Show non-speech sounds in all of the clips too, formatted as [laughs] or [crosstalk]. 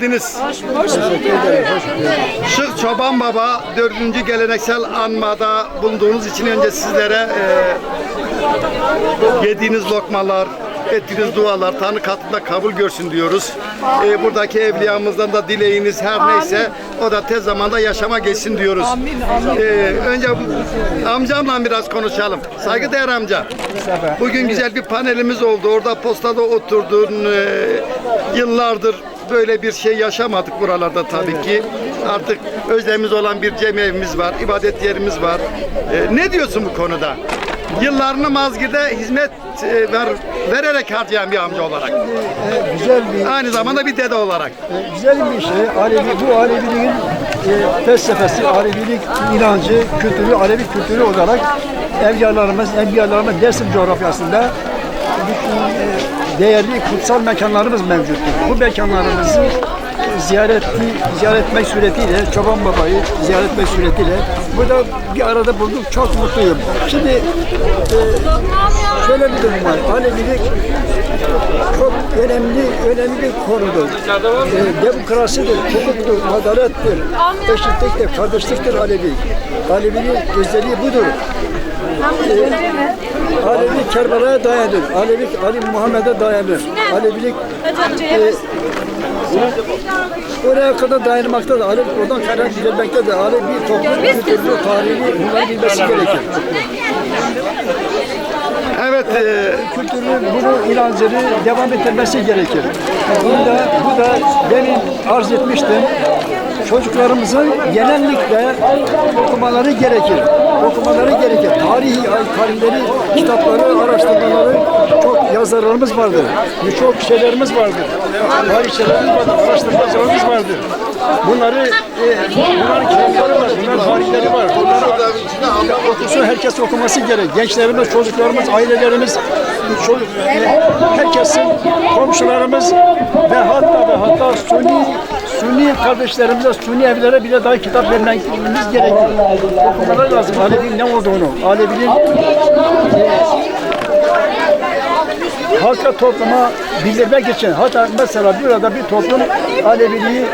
hepiniz hoş geldiniz. Şık Çoban Baba 4. geleneksel anmada bulunduğunuz için önce sizlere e, yediğiniz lokmalar, ettiğiniz dualar Tanrı katında kabul görsün diyoruz. E, buradaki evliyamızdan da dileğiniz her neyse o da tez zamanda yaşama geçsin diyoruz. E, önce amcamla biraz konuşalım. Saygıdeğer amca. Bugün güzel bir panelimiz oldu. Orada postada oturdun. e, yıllardır böyle bir şey yaşamadık buralarda tabii ki. Artık özlemimiz olan bir cemevimiz var, ibadet yerimiz var. E, ne diyorsun bu konuda? Yıllarını Mazgir'de hizmet e, ver, vererek harcayan bir amca olarak. E, güzel bir Aynı zamanda bir dede olarak. e, güzel bir şey. Alevi bu Aleviliğin e, felsefesi, Alevilik inancı, kültürü, Alevi kültürü olarak evliyalarımız, enbiyalarımız Dersim coğrafyasında bütün e, değerli kutsal mekanlarımız mevcuttur. Bu mekanlarımızı ziyaret ziyaret etmek suretiyle, Çoban Baba'yı ziyaret etmek suretiyle burada bir arada bulduk. Çok mutluyum. Şimdi e, şöyle bir durum var. Alevilik çok önemli önemli bir konudur. E, demokrasidir, hukuktur, adalettir, eşitliktir, kardeşliktir Alevi. Alevi'nin özelliği budur. E, Alevi Kerbala'ya dayanır. Alevi Ali Muhammed'e dayanır. Alevilik e, oraya kadar dayanmakta da Alevi oradan kaynak gelmekte de Alevi toplum kültürlü, tarihi bunları bilmesi gerekir. Evet, e, kültürü, bunu inancını devam ettirmesi gerekir. Bunda, bu da demin arz etmiştim. Çocuklarımızın genellikle okumaları gerekir. Okumaları gerekir. Tarihi tarihleri, kitapları, araştırmaları çok yazarlarımız vardır. Birçok şeylerimiz vardır. Tarihçilerimiz vardır, araştırmacılarımız vardır. Bunları, e, bunların kitapları var, bunların tarihleri var. Bunları okusun, herkes okuması gerek. Gençlerimiz, çocuklarımız, ailelerimiz, çocuk, e, herkesin, komşularımız ve hatta ve hatta Suni, Suni kardeşlerimize, Suni evlere bile daha kitap vermemiz gerekiyor. Okumaları lazım. Alevi'nin ne olduğunu, Alevi'nin halka topluma bildirmek için hatta mesela burada bir toplum Aleviliği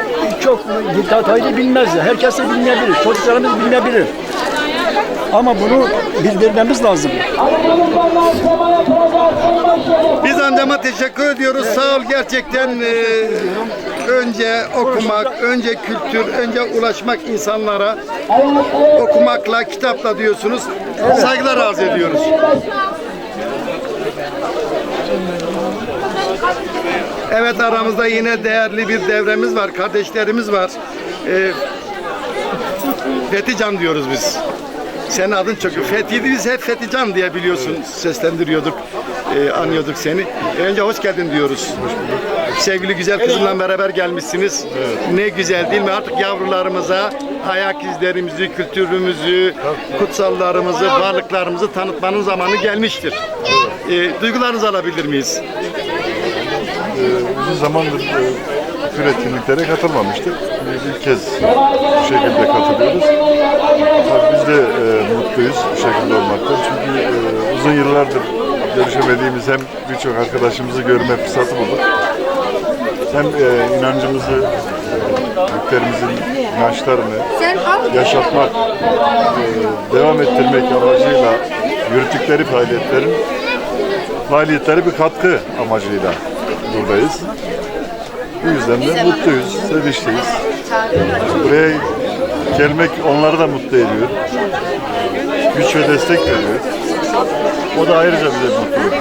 çok detaylı bilmez. Herkes de bilmeyebilir. Çocuklarımız bilmeyebilir. Ama bunu bildirmemiz lazım. biz amcama teşekkür ediyoruz. Sağ ol gerçekten. e, önce okumak, önce kültür, önce ulaşmak insanlara. Okumakla, kitapla diyorsunuz. Saygılar arz ediyoruz. Evet aramızda yine değerli bir devremiz var, kardeşlerimiz var. Ee, Fethican diyoruz biz. Senin adın çok. Fethi'ydi biz hep Fethican diye biliyorsun. Seslendiriyorduk, e, anıyorduk seni. Önce hoş geldin diyoruz. Sevgili güzel kızımla beraber gelmişsiniz. Ne güzel değil mi? Artık yavrularımıza ayak izlerimizi, kültürümüzü, kutsallarımızı, varlıklarımızı tanıtmanın zamanı gelmiştir. E, duygularınızı alabilir miyiz? Uzun zamandır e, tür etkinliklere katılmamıştık. Biz ilk kez bu şekilde katılıyoruz. Tabii biz de e, mutluyuz bu şekilde olmaktan. Çünkü e, uzun yıllardır görüşemediğimiz hem birçok arkadaşımızı görme fırsatı bulduk. Hem e, inancımızı, e, büyüklerimizin inançlarını yaşatmak, e, devam ettirmek amacıyla yürüttükleri faaliyetlerin faaliyetleri bir katkı amacıyla buradayız. Bu yüzden de mutluyuz, sevinçliyiz. Buraya gelmek onları da mutlu ediyor. Güç ve destek veriyor. O da ayrıca bize mutluluk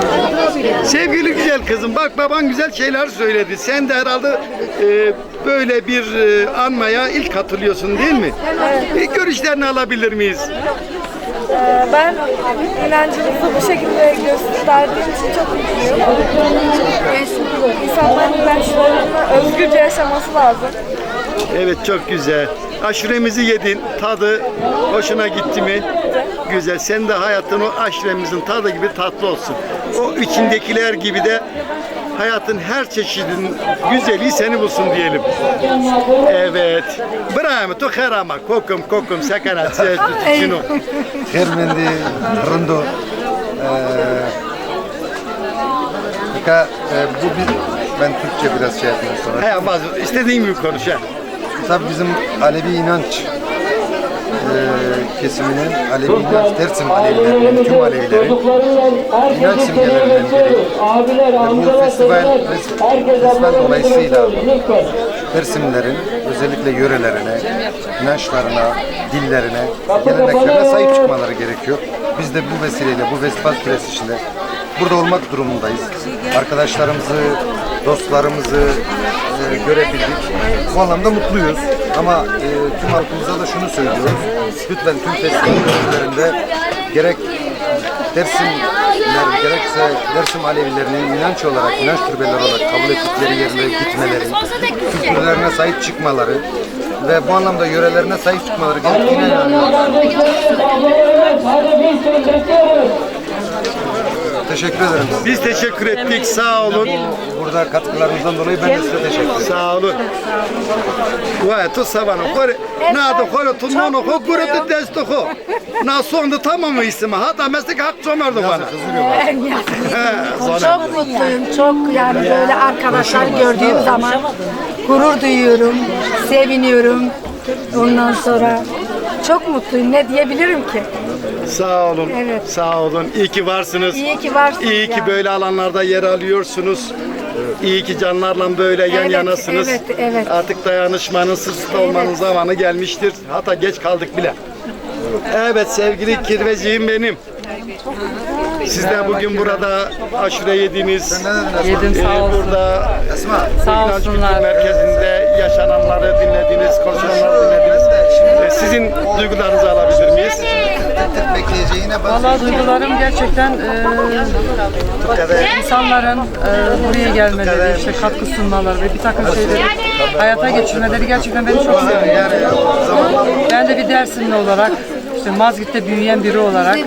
veriyor. Sevgili güzel kızım bak baban güzel şeyler söyledi. Sen de herhalde e, böyle bir e, anmaya ilk katılıyorsun değil mi? E, görüşlerini alabilir miyiz? Ee, Ben inancımızı bu şekilde gösterdiğim için çok mutluyum. İnsanların inançlarını özgürce yaşaması lazım. Evet çok güzel. Aşuremizi yedin. Tadı hoşuna gitti mi? Güzel. Sen de hayatın o aşuremizin tadı gibi tatlı olsun. O içindekiler gibi de hayatın her çeşidinin güzeli seni bulsun diyelim. Evet. Brahmetu herama kokum kokum sekanat sezdu [laughs] Hermendi rondo. Ee, e, bu bir, ben Türkçe biraz şey yapayım sonra. He, bazı istediğin gibi konuş. Tabii bizim Alevi inanç. Ee, kesiminin, Alevi inanç, Dersim Alevilerinin, tüm Alevilerin inanç simgelerinden biri. Ve bu festival, festival dolayısıyla Dersimlerin özellikle yörelerine, inançlarına, dillerine, geleneklerine sahip çıkmaları gerekiyor. Biz de bu vesileyle, bu festival süresinde burada olmak durumundayız. Arkadaşlarımızı, dostlarımızı e, görebildik. Bu anlamda mutluyuz. Ama e, tüm halkımıza da şunu söylüyoruz. Lütfen tüm festival bölümlerinde gerek Dersimler gerekse Dersim Alevilerinin inanç olarak, inanç türbeleri olarak kabul ettikleri yerlere gitmeleri, kültürlerine sahip çıkmaları ve bu anlamda yörelerine sahip çıkmaları gerektiğine inanıyorum. Teşekkür ederim. Biz teşekkür ettik. Sağ olun. Burada katkılarınızdan dolayı ben de size teşekkür ederim. Sağ olun. Vay tu savano. Kore na da kore tu nono ko kore de desto ko. Na sonda tamam ismi. Hatta meslek hak çomardı bana. Çok mutluyum, çok yani böyle arkadaşlar gördüğüm zaman gurur duyuyorum, seviniyorum. Ondan sonra çok mutluyum. Ne diyebilirim ki? Sağ olun. Evet. Sağ olun. İyi ki varsınız. İyi ki varsınız İyi ki ya. böyle alanlarda yer alıyorsunuz. İyi ki canlarla böyle yan Evet, yanasınız. evet, evet. Artık dayanışmanın, sırt sırt olmanın Evet. zamanı gelmiştir. Hatta geç kaldık bile. Evet sevgili kirveciğim benim. Siz de bugün burada aşure yediniz. Yedim Ee, sağ olsun. burada Sağ olsunlar. Merkezi'nde yaşananları dinlediniz, konuşulanları dinlediniz. Ee, sizin duygularınızı alabilir miyiz? Valla duygularım gerçekten e, insanların e, buraya gelmeleri, işte katkı sunmaları ve bir takım şeyleri hayata geçirmeleri gerçekten beni çok sevindirdi. Ben de bir Dersimli olarak, işte Mazgit'te büyüyen biri olarak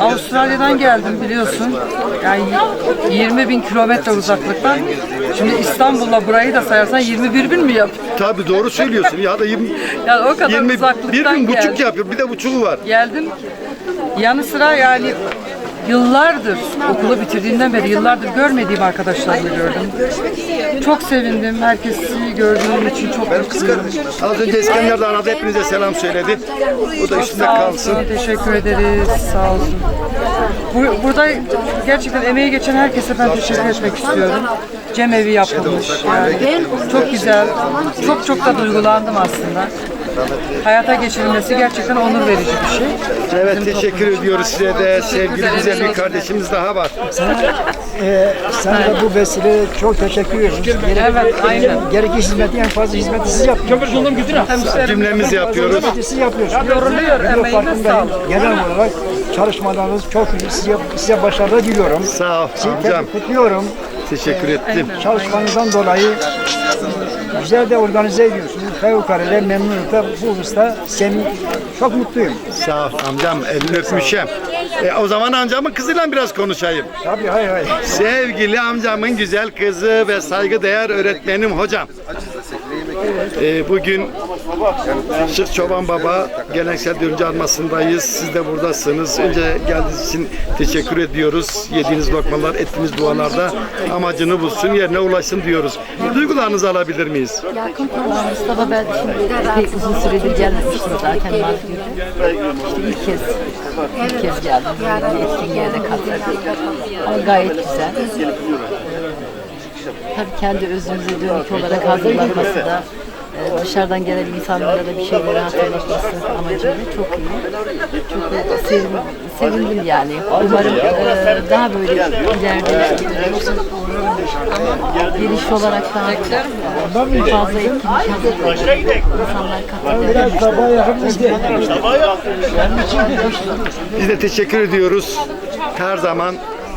Avustralya'dan geldim biliyorsun. Yani 20 bin kilometre uzaklıktan. Şimdi İstanbul'la burayı da sayarsan 21 bin mi yap? Tabii doğru söylüyorsun. Ya da 20, [laughs] Yani o kadar 21 uzaklıktan bin buçuk geldim. yapıyor. Bir de buçuğu var. geldim. Yanı sıra yani yıllardır okulu bitirdiğimden beri yıllardır görmediğim arkadaşlarımı gördüm. Çok sevindim. Herkesi gördüğüm için çok mutluyum. Az önce İskender de aradı. Hepinize selam söyledi. Bu da üstünde Sağ kalsın. teşekkür ederiz. Sağ olsun. Bu- Burada gerçekten emeği geçen herkese ben teşekkür etmek istiyorum. Cemevi yapılmış. Yani çok güzel. Çok çok da duygulandım aslında. Hayata geçirilmesi gerçekten onur verici bir şey. Evet teşekkür ediyoruz size de. Sevgili güzel bir kardeşimiz daha var. Ee, sana da bu vesile çok teşekkür ediyoruz. Gerek, Evet, aynen. Gerekli hizmeti en fazla hizmeti siz yapıyorsunuz. Cümlemizi yapıyoruz. Hizmeti siz yapıyorsunuz. Yoruluyor, emeğine farkındayım. sağlık. Genel olarak çalışmalarınız çok iyi. Size, size başarılar diliyorum. Sağ ol Sizi amcam. kutluyorum. Teşekkür ettim. Çalışmanızdan dolayı güzel de organize ediyorsunuz. Fevkalade memnunum. da Bu hususta seni çok mutluyum. Sağ ol amcam. Elini öpmüşüm. E, o zaman amcamın kızıyla biraz konuşayım. Tabii hay hay. Sevgili amcamın güzel kızı ve saygıdeğer öğretmenim hocam. Ee, bugün Şık Çoban Baba geleneksel dürümcü armasındayız. Siz de buradasınız. Önce geldiğiniz için teşekkür ediyoruz. Yediğiniz lokmalar, ettiğiniz dualarda amacını bulsun, yerine ulaşsın diyoruz. Duygularınızı alabilir miyiz? Yakın tanıdığım Mustafa ben pek uzun süredir gelmemiştim zaten Mazgirt'e. İşte ilk kez, ilk kez geldim. Böyle bir etkinliğe de katıldım. Ama gayet güzel. Tabii kendi özümüze dönük olarak hazırlanması da e, dışarıdan gelen insanlara da bir şeyleri hatırlatması amacıyla çok iyi. Çok da sevin, sevindim yani. Umarım e, daha böyle ileride geniş olarak daha e, fazla etkinlik hazırlanır. İnsanlar katılır. Biz de teşekkür ediyoruz. Her zaman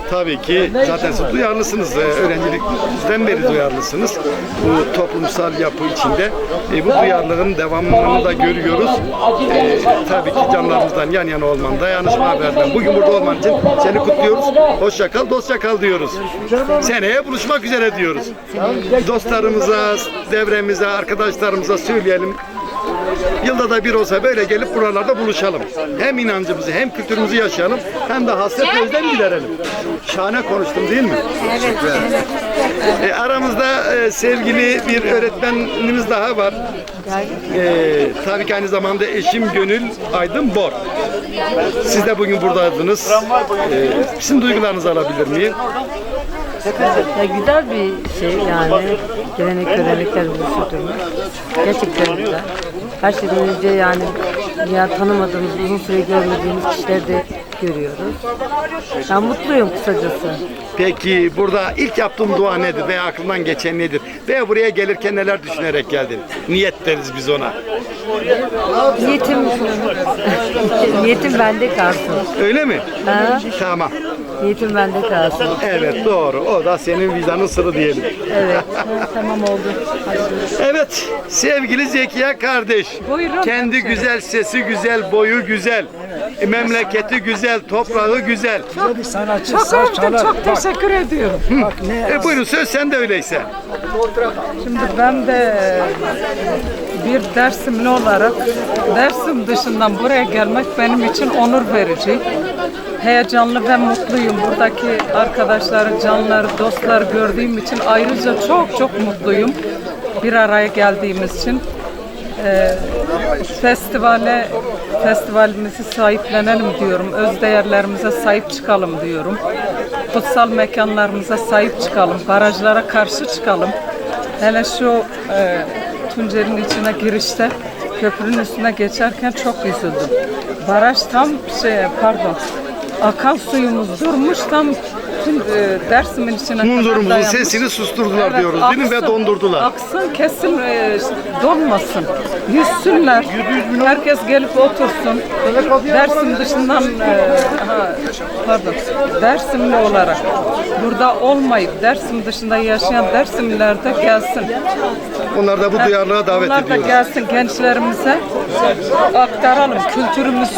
tabii ki zaten siz duyarlısınız. Ee, Öğrencilikten beri duyarlısınız. Bu toplumsal yapı içinde. E, bu duyarlılığın devamını da görüyoruz. E, tabii ki canlarımızdan yan yana olman, dayanışma haberden. Bugün burada olman için seni kutluyoruz. Hoşça kal, dostça kal diyoruz. Seneye buluşmak üzere diyoruz. Dostlarımıza, devremize, arkadaşlarımıza söyleyelim. Yılda da bir olsa böyle gelip buralarda buluşalım. Hem inancımızı hem kültürümüzü yaşayalım hem de hasret özlem giderelim. Şahane konuştum değil mi? Evet. E, aramızda e, sevgili bir öğretmenimiz daha var. E, tabii ki aynı zamanda eşim Gönül Aydın Bor. Siz de bugün buradaydınız. E, sizin duygularınızı alabilir miyim? Ya güzel bir şey yani. Gelenek göreneklerimizi sürdürmek. Gerçekten güzel. Her şeyden önce yani ya tanımadığımız, uzun süre görmediğimiz kişileri de görüyoruz. Ben mutluyum kısacası. Peki burada ilk yaptığın dua nedir veya aklından geçen nedir? Veya buraya gelirken neler düşünerek geldin? Niyet deriz biz ona. Niyetim, niyetim bende kalsın. Öyle mi? Ha? Tamam. Niyetim bende kalsın. Evet doğru. O da senin vicdanın sırrı diyelim. Evet. tamam oldu. Evet sevgili Zekiye kardeş. Kendi güzel sesi güzel, boyu güzel. E, Memleketi güzel, toprağı güzel. Sanatçı saz çalar. Çok teşekkür ediyorum. E buyurun söz sende öyleyse. Şimdi ben de bir Dersimli olarak Dersim dışından buraya gelmek benim için onur verici. Heyecanlı ve mutluyum. Buradaki arkadaşları, canları, dostlar gördüğüm için ayrıca çok çok mutluyum. Bir araya geldiğimiz için. Ee, festivale festivalimizi sahiplenelim diyorum. Öz değerlerimize sahip çıkalım diyorum. Kutsal mekanlarımıza sahip çıkalım. Barajlara karşı çıkalım. Hele şu e, Tuncer'in içine girişte köprünün üstüne geçerken çok üzüldüm. Baraj tam şey pardon akan suyumuz durmuş tam tüm e, Dersim'in içine Munzurumuzun sesini susturdular Evet, diyoruz değil mi? Ve aksın, dondurdular. Aksın kesin e, donmasın. Yüzsünler. Herkes gelip otursun. Dersim dışından e, ha, pardon Dersimli olarak burada olmayıp Dersim dışında yaşayan Dersimliler de gelsin. Onlar da bu duyarlılığa davet Onlar da ediyoruz. gelsin gençlerimize aktaralım kültürümüzü,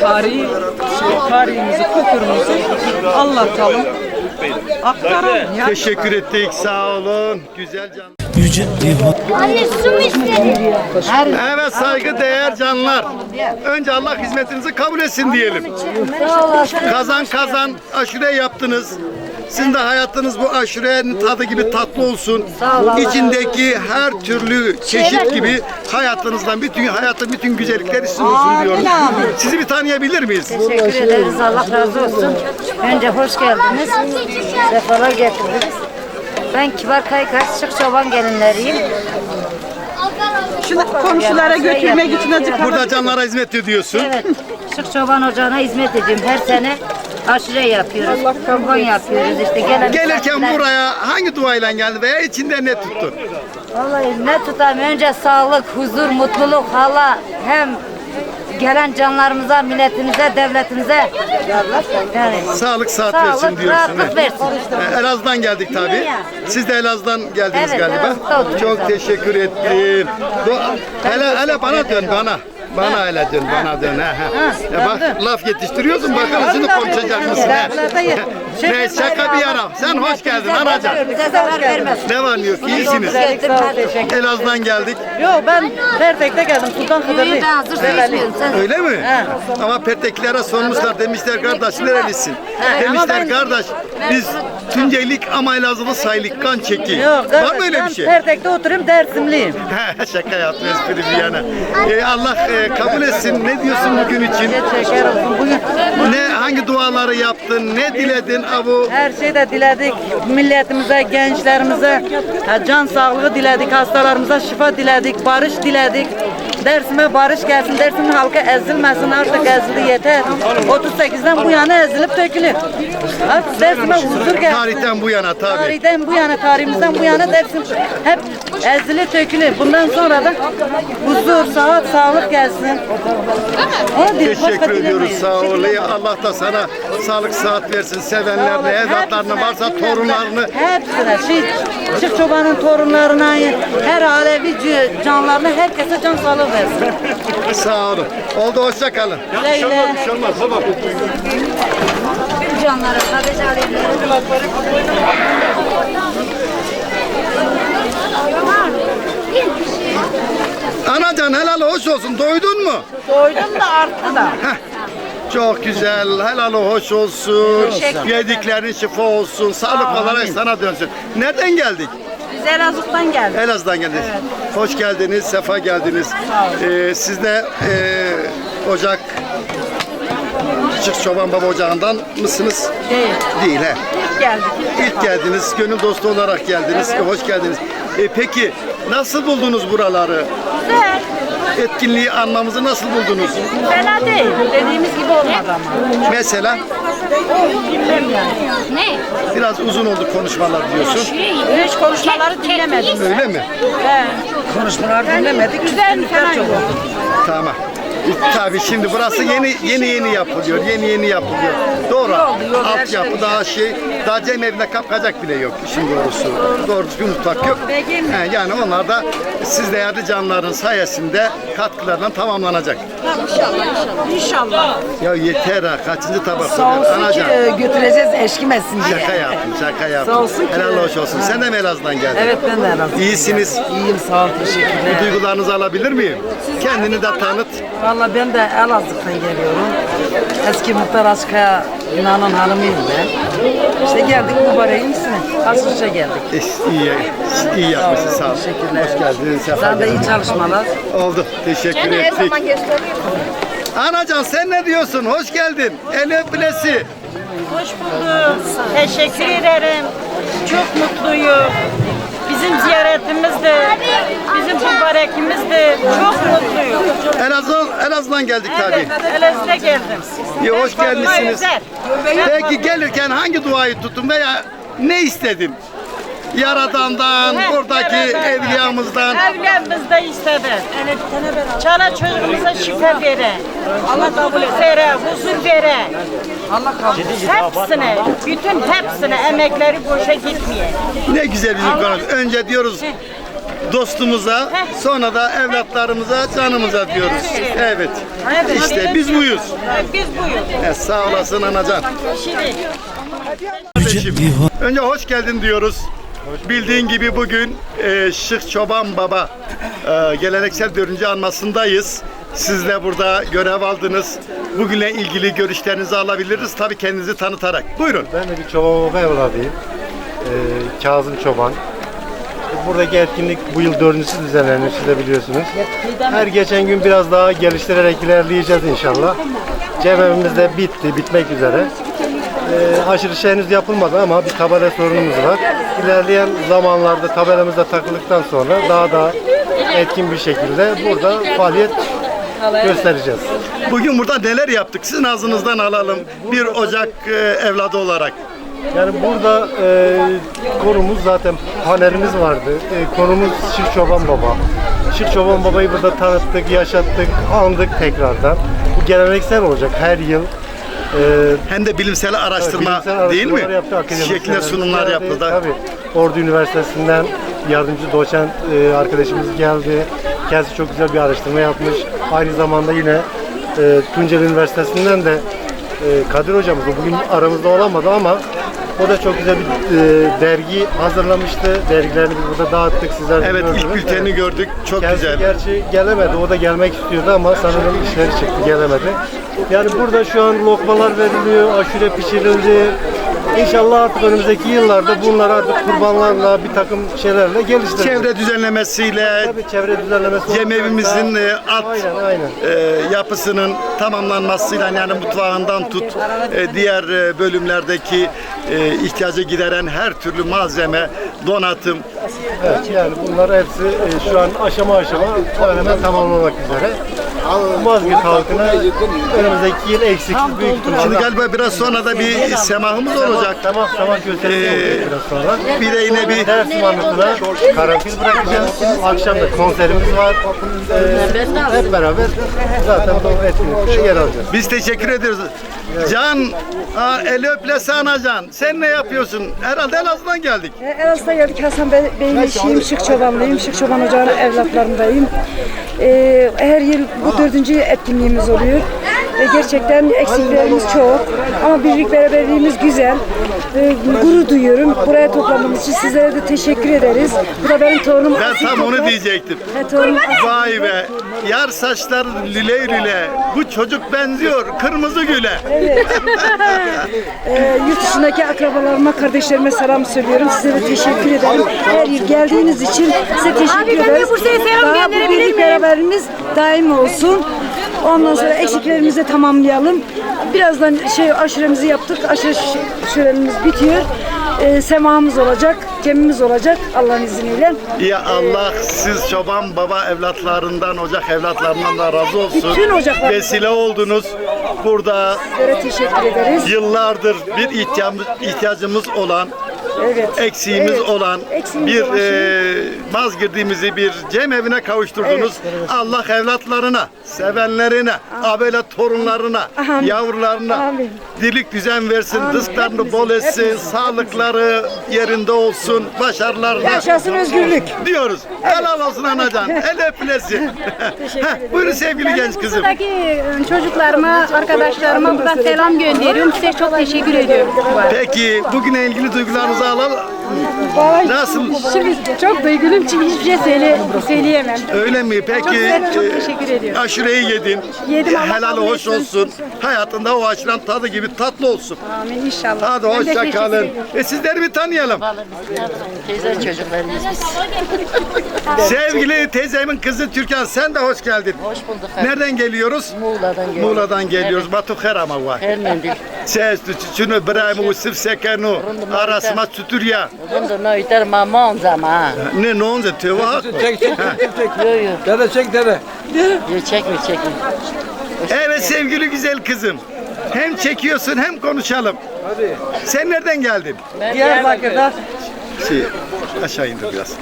tarihi, tarihimizi, kültürümüzü anlatalım. Aktaralım. ya. Teşekkür ettik. Sağ olun. Güzel can. Yüce Anne su mu istedin? Evet saygı değer canlar. Önce Allah hizmetinizi kabul etsin diyelim. Kazan kazan aşure yaptınız. Sizin de hayatınız bu aşurenin tadı gibi tatlı olsun. İçindeki her türlü çeşit gibi hayatınızdan bütün hayatın bütün güzellikleri sizin olsun diyoruz. Sizi bir tanıyabilir miyiz? Teşekkür ederiz. Allah razı olsun. Önce hoş geldiniz. Sefalar getirdiniz. Ben Kibar Kaykaç, Çık Çoban gelinleriyim. Şimdi komşulara götürmek için acık Burada canlara hizmet ediyorsun. Evet, Çık Çoban Ocağı'na hizmet ediyorum. Her sene aşure yapıyoruz, kurban yapıyoruz. İşte gelen Gelirken misafirler- buraya hangi duayla geldi veya içinde ne tuttun? Vallahi ne tutam önce sağlık, huzur, mutluluk, hala hem gelen canlarımıza, milletimize, devletimize yani Sağlık saat Sağlık, versin diyorsun. rahatlık versin. Ee, Elazığ'dan geldik tabii. Siz de Elazığ'dan geldiniz Evet, galiba. Elazığ'da Çok teşekkür ettim. Bu- hele hele bana dön bana. Bana hele dön, bana dön. He, he. Ya bak laf yetiştiriyorsun bakalım şimdi konuşacak mısın? Ne şaka bir yana. Sen hoş geldin anacan. bize zarar vermez. Ne var ne yok iyisiniz. Elazığ'dan geldik. Yok ben Pertek'te geldim Sultan ben hazır Öyle mi? Ama Petekilere sormuşlar demişler kardeş nerelisin? Demişler kardeş biz Tuncelilik ama Elazığlı sayılık kan çeki. Var mı öyle bir şey? Pertek'te oturuyorum Dersimliyim. [laughs] Şaka yaptım espri bir yana. Ee, Allah e, kabul etsin. Ne diyorsun bugün için? Şeker olsun. Bugün Ne hangi duaları yaptın? Ne diledin her şeyde diledik. Milletimize, gençlerimize can sağlığı diledik. Hastalarımıza şifa diledik. Barış diledik. Dersime barış gelsin. Dersimin halkı ezilmesin. Artık ezildi yeter. 38'den bu yana ezilip dökülür. Artık dersime huzur gelsin. Tarihten bu yana tabii. Tarihten bu yana, tarihimizden bu yana dersim hep ezili tökülü. Bundan sonra da huzur, sıhhat, sağlık gelsin. Onu başka Teşekkür ediyoruz sağ ol. Allah da sana sağlık sıhhat versin. Sevenlerine, evlatlarına varsa torunlarını Hepsine, şey, Çık Çoban'ın torunlarına, her Alevi canlarına herkese can sağlığı versin. sağ olun. Oldu hoşça kalın. Güle güle. canlara, sadece alevlere. Anacan helal hoş olsun. Doydun mu? Doydum da arttı da. Çok güzel. Helal hoş olsun. Yediklerin şifa olsun. Sağlık olarak sana dönsün. Nereden geldik? Biz Elazığ'dan geldik. Elazığ'dan geldiniz. Hoş geldiniz, sefa geldiniz. Ee, siz de e, Ocak Çık Çoban Baba Ocağı'ndan mısınız? Değil. Değil he. İlk geldik. İlk geldiniz, gönül dostu olarak geldiniz. E, Hoş geldiniz. E, peki nasıl buldunuz buraları? Güzel. Etkinliği anmamızı nasıl buldunuz? Fena değil. Dediğimiz gibi olmadı ama. Mesela. Ne? biraz uzun oldu konuşmalar diyorsun. Hiç konuşmaları dinlemedim. Öyle mi? He. Konuşmalar dinlemedik. Güzel falan yok. Tamam. Tabii şimdi burası yeni yeni yeni yapılıyor. Yeni yeni yapılıyor. Doğru. Altyapı daha şey daha cemevinde kapkacak bile yok işin doğrusu. Doğru düzgün mutfak yok. He, yani onlar da siz değerli canların sayesinde katkılarından tamamlanacak. İnşallah inşallah. İnşallah. Ya yeter ha. Kaçıncı tabak Sağ olsun ki Anacan. e, götüreceğiz eşkimesin diye. Şaka yaptım, şaka yaptım. Sağ olsun ki- Helal hoş olsun. Sen de mi Elazığ'dan geldin? Evet ben de Elazığ'dan. İyisiniz. İyiyim sağ ol teşekkürler. Duygularınızı alabilir miyim? Kendini de tanıt. Valla ben de Elazığ'dan geliyorum. Eski Muhtar Aşkaya binanın hanımıyım ben. İşte geldik mübareğin üstüne. Açılışa geldik. E, iyi, iyi yapmışsın. Sağ ol. Teşekkürler. Hoş geldin. Sefa Sen de geldin. iyi çalışmalar. Oldu. Teşekkür Her ettik. Anacan sen ne diyorsun? Hoş geldin. El öpülesi. Hoş bulduk. Teşekkür ederim. Çok mutluyum. Bizim ziyaretimizdi. Bizim mübarekimizdi. Çok mutluyum. Elazığ, Elazığ'dan geldik tabii. Evet, Elazığ'a geldim. İyi, hoş gelmişsiniz. Peki gelirken hangi duayı tutun veya ne istedin? Yaradan'dan, buradaki evliyamızdan. Evlenimiz de istedi. Çana çocuğumuza şifa vere. Allah kabul vere, huzur vere. Allah kabul. Hepsine, bütün hepsine emekleri boşa gitmiyor. Ne güzel bizim konumuz. Önce diyoruz dostumuza, sonra da evlatlarımıza, canımıza diyoruz. Evet. İşte biz buyuz. Biz buyuz. E, sağ olasın anacan. Önce hoş geldin diyoruz. Bildiğin gibi bugün e, Şık Çoban Baba e, geleneksel dördüncü anmasındayız. Siz de burada görev aldınız. Bugünle ilgili görüşlerinizi alabiliriz. Tabii kendinizi tanıtarak. Buyurun. Ben de bir çoban baba evladıyım. Ee, Kazım Çoban. Buradaki etkinlik bu yıl dördüncüsü düzenleniyor siz de biliyorsunuz. Her geçen gün biraz daha geliştirerek ilerleyeceğiz inşallah. Cemevimiz de bitti, bitmek üzere. Ee, aşırı şey henüz yapılmadı ama bir tabela sorunumuz var. İlerleyen zamanlarda tabelamız da takıldıktan sonra daha da etkin bir şekilde burada faaliyet göstereceğiz. Bugün burada neler yaptık? Sizin ağzınızdan alalım. Bir Ocak e, evladı olarak. Yani burada e, konumuz zaten panelimiz vardı. E, konumuz Şir Çoban Baba. Şir Çoban Baba'yı burada tanıttık, yaşattık, andık tekrardan. Bu geleneksel olacak her yıl. E, Hem de bilimsel araştırma bilimsel değil mi? yaptı, Şeklinde sunumlar geldi. yapıldı. Tabii. Ordu Üniversitesi'nden yardımcı doçent e, arkadaşımız geldi. Kendisi çok güzel bir araştırma yapmış. Aynı zamanda yine e, Tunceli Üniversitesi'nden de e, Kadir hocamız bugün aramızda olamadı ama o da çok güzel bir e, dergi hazırlamıştı. Dergilerini biz burada dağıttık. Sizler de Evet ilk gördünüz. bülteni Evet. gördük. Çok Kendisi güzel. gerçi gelemedi. O da gelmek istiyordu ama sanırım işleri çıktı gelemedi. Yani burada şu an lokmalar veriliyor, aşure pişirildi. İnşallah artık önümüzdeki yıllarda bunlar artık kurbanlarla bir takım şeylerle geliştireceğiz. Çevre düzenlemesiyle Tabii çevre düzenlemesi olacak. Cemevimizin e, at Aynen aynen. e, yapısının tamamlanmasıyla yani mutfağından tut e, diğer e, bölümlerdeki e, ihtiyacı gideren her türlü malzeme, donatım Evet, yani bunlar hepsi e, şu an aşama aşama hemen hemen tamamlamak üzere. Mazgirt halkına önümüzdeki yıl eksiksiz büyük ihtimalle. Şimdi galiba biraz sonra da bir semahımız olacak. Tamam tamam gösterisi Ee, olacak biraz sonra. Bir de yine bir anıtına karanfil bırakacağız. Akşam da konserimiz var. Ee, hep beraber zaten bu etkinlikte yer alacağız. biz teşekkür ediyoruz. Can, aa, el öplese anacan. Sen ne yapıyorsun? Herhalde Elazığ'dan geldik. Elazığ'da geldik Hasan Bey, Bey'in eşiyim, Şık Çobanlıyım, Şık Çoban Ocağı'nın evlatlarındayım. Ee, her yıl bu dördüncü etkinliğimiz oluyor. E, gerçekten eksiklerimiz çok ama birlik beraberliğimiz güzel. E, gurur duyuyorum. Buraya toplandığımız için sizlere de teşekkür ederiz. Bu da benim torunum. Ben Asil tam onu diyecektim. Evet, torunum Asil Vay be. Yar saçlar lüle lüle. Bu çocuk benziyor kırmızı güle. Evet. [laughs] Ee, yurt dışındaki akrabalarıma, kardeşlerime selam söylüyorum. Size de teşekkür ederim. Her yıl geldiğiniz için size teşekkür Abi, ben de ederiz. Bursa'ya selam Daha bu gönderebilir birlik miyim? beraberliğimiz daim olsun. Ondan sonra eksiklerimizi de tamamlayalım. Birazdan şey aşuremizi yaptık. Aşure şölenimiz bitiyor. Ee, semamız olacak, cemimiz olacak Allah'ın izniyle. Ya Allah siz çoban baba evlatlarından, ocak evlatlarından da razı olsun. Bütün ocaklar- Vesile oldunuz. Burada Sizlere teşekkür ederiz. yıllardır bir ihtiyacımız, ihtiyacımız olan, Evet. eksiğimiz Evet. olan Eksiğimiz bir olan şey- e, vaz girdiğimizi bir cem evine kavuşturdunuz. Allah evlatlarına, sevenlerine, abele torunlarına, Amin. yavrularına Amin. dirlik düzen versin, Amin. rızklarını bol etsin, hepimiz. sağlıkları yerinde olsun, başarılarına. Yaşasın özgürlük. Diyoruz. Helal olsun anacan. El öpülesi. [laughs] Heh, Buyurun sevgili genç kızım. Bursa'daki e, çocuklarıma, arkadaşlarıma buradan selam gönderiyorum. Size çok teşekkür ediyorum. Peki bugüne ilgili duygularınızı Sağlam. Nasıl? Şimdi çok duyguluyum çünkü hiçbir şey söyle, söyleyemem. Öyle mi? Peki Çok güzel, çok e, teşekkür ediyorum. aşureyi yedin. Yedim, Allah Helal kabul hoş etsin. olsun. Hayatında o aşuren tadı gibi tatlı olsun. Amin inşallah. Hadi Ben de hoşça teşekkür kalın. ediyorum. E sizleri bir tanıyalım. Teyze çocuklarımız biz. [laughs] Sevgili teyzemin kızı Türkan sen de hoş geldin. Hoş bulduk. efendim. Nereden geliyoruz? Muğla'dan geliyoruz. Muğla'dan geliyoruz. Batu Herama var. Her mendil. Ses çüçünü İbrahim Usuf Sekenu. Arasma Sütürya. Bundan nöyter mamon zama. Ne ne oldu? Tövbe hak mı? Çek çek çek çek. Yo yo. Dede çek dede. Yo çekme çekme. Evet sevgili güzel kızım. Hem çekiyorsun hem konuşalım. Hadi. Sen nereden geldin? Ben Diyarbakır'da. Şey, aşağı indir biraz.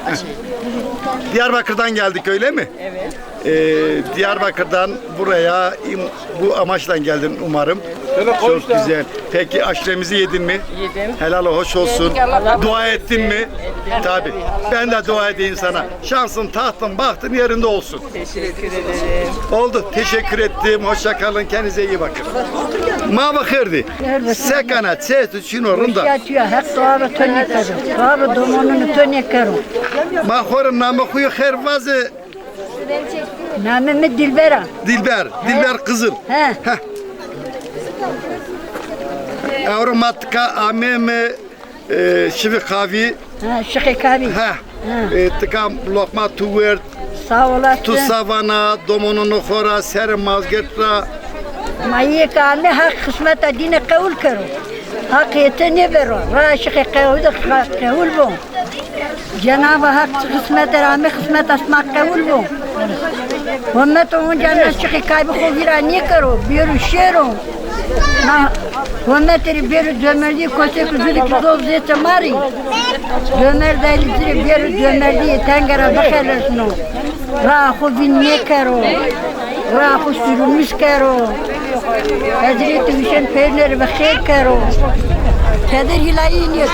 Diyarbakır'dan geldik öyle mi? Evet. Ee, Diyarbakır'dan buraya bu amaçla geldin umarım. Çok güzel. Peki aşuremizi yedin mi? Yedim. Helal hoş olsun. Dua ettin mi? Tabii. Ben de dua edeyim sana. Şansın, tahtın, bahtın yerinde olsun. Teşekkür ederim. Oldu. Teşekkür ettim. Hoşça kalın. Kendinize iyi bakın. Ma bakırdı. Sekana, çeşit çinorunda. Yatıyor, hep doğru töneklerim. Doğru dumanını töneklerim. Ma horun namı kuyu hervazı Namımı Dilbera. Dilber. Dilber Kızıl. He. Avru matka ameme e, şivi kavi. Ha, şıkıkavi. Ha. E, tıkam lokma tuvert. Sağ olasın. Tu savana, domonunu khora, ser mazgetra. Mayı kâmi hak kısmet adine kavul karo. Hak yetene vero. Raşık kavul da kavul bu. Cenab-ı Hak kısmet rame kısmet asma kavul bu. Hümmet onun cennet şıkı kaybı kovira niye karo? Bir şero. Na hümmet ri bir dömerdi kote kuzuli kizoz zete mari. Dömer deli bir dömerdi tengara bakırırsın o. Rahu bin niye karo? Rahu sürülmüş karo. Hazreti Hüseyin peyniri ve xeyr karo. Kadir hilayi iniyor.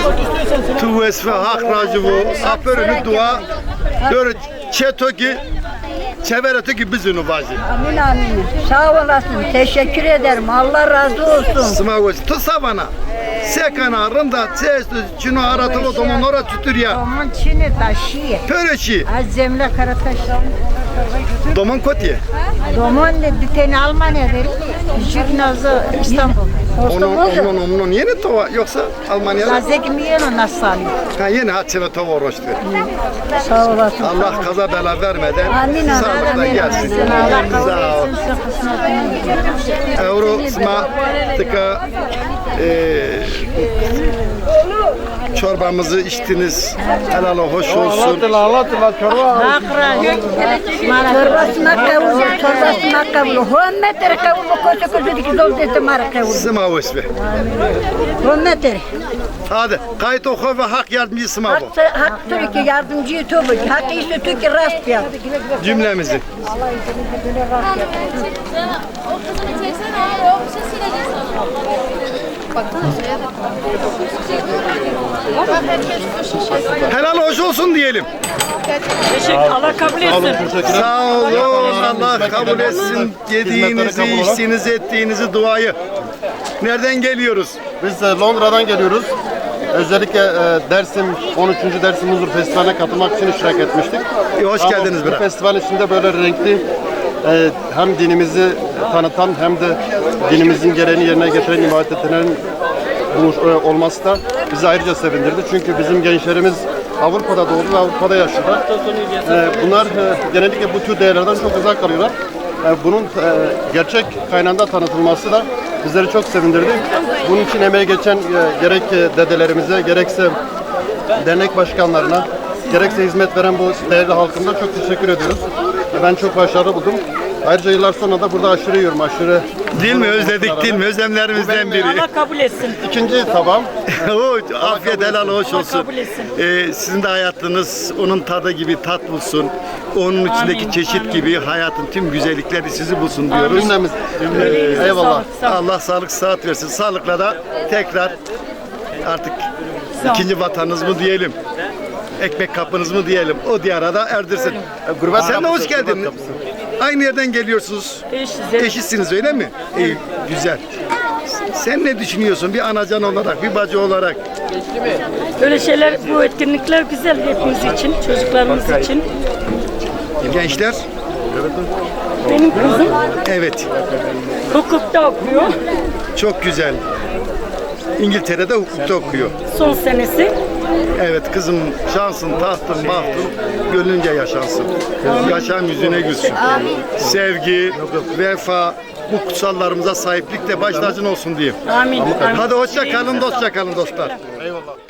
Tu vesfe hak racivu. Aferin dua. Böyle çeto ki çevereti ki bizunu bazı. Amin amin. Sağ olasın. Teşekkür ederim. Allah razı olsun. Sıma ves. Tu savana. Sekana rında çeşit çino aratılı domon ora tütürya. Aman Çin'i taşıyor. Pöreçi. Azemle Karataş. Domon kotiye. Domon de diteni Almanya'dır. Küçük nazı İstanbul. Onun onun onun yeni tova yoksa Almanya'da. Lazek mi yeno nasali? Ha yeni hatçene tova uğraştı. Sağ olasın. Allah kaza bela vermeden Amin sağlıkla gelsin. Sağ ol. Euro sma tıka eee çorbamızı içtiniz. Helal hoş olsun. Çorbasına kavulu, çorbasına kavulu. Hümmetleri kavulu, koca koca diki dolu deti mara kavulu. Sıma vesve. Hümmetleri. Hadi kayıt oku ve hak yardımcı sıma bu. Hak, Türkiye yardımcıyı tobu. Hak işte Türkiye rast yap. Cümlemizi. Helal hoş olsun diyelim. Teşekkür Allah kabul etsin. Sağ olun. Allah kabul etsin. Yediğinizi, içtiğinizi, ettiğinizi duayı. Nereden geliyoruz? Biz e, Londra'dan geliyoruz. Özellikle e, Dersim 13. Dersim Huzur Festivali'ne katılmak için iştirak etmiştik. E, hoş Ama geldiniz Bu festival içinde böyle renkli e, hem dinimizi tanıtan hem de dinimizin gereğini yerine getiren ibadetlerin e, olması da bizi ayrıca sevindirdi. Çünkü bizim gençlerimiz Avrupa'da doğdu ve Avrupa'da yaşıyorlar. E, bunlar e, genellikle bu tür değerlerden çok uzak kalıyorlar. E, bunun e, gerçek kaynağında tanıtılması da bizleri çok sevindirdi. Bunun için emeği geçen e, gerek e, dedelerimize gerekse dernek başkanlarına gerekse hizmet veren bu değerli halkımıza çok teşekkür ediyoruz. Ben çok başarılı buldum. Ayrıca yıllar sonra da burada aşure yiyorum. Aşure Dil mi özledik dil mi? Özlemlerimizden biri. Allah kabul etsin. İkinci tabağım. [laughs] Oo, Afiyet helal hoş olsun. kabul etsin. Ee, sizin de hayatınız onun tadı gibi tat bulsun. Onun içindeki Amin, çeşit amin. gibi hayatın tüm güzellikleri sizi bulsun diyoruz. Cümlemiz. Ee, Eyvallah. Allah sağlık sıhhat versin. Sağlıkla da tekrar artık ikinci vatanınız mı diyelim. Ekmek kapınız mı diyelim. O diyara da erdirsin. Gurbet Sen de hoş geldin. Aynı yerden geliyorsunuz. Eşiz. Eşitsiniz öyle mi? İyi, güzel. Sen ne düşünüyorsun bir anacan olarak, bir bacı olarak? Böyle şeyler, bu etkinlikler güzel hepimiz için, çocuklarımız için. Gençler? Benim kızım Evet. hukukta okuyor. Çok güzel. İngiltere'de hukukta okuyor. Son senesi. Evet kızım şansın, tahtın, bahtın gönlünce yaşansın. Yaşam yüzüne gülsün. Sevgi, vefa, bu kutsallarımıza sahiplik de baş tacın olsun diyeyim. Amin. Amin. Hadi hoşça kalın, dostça kalın dostlar. Eyvallah.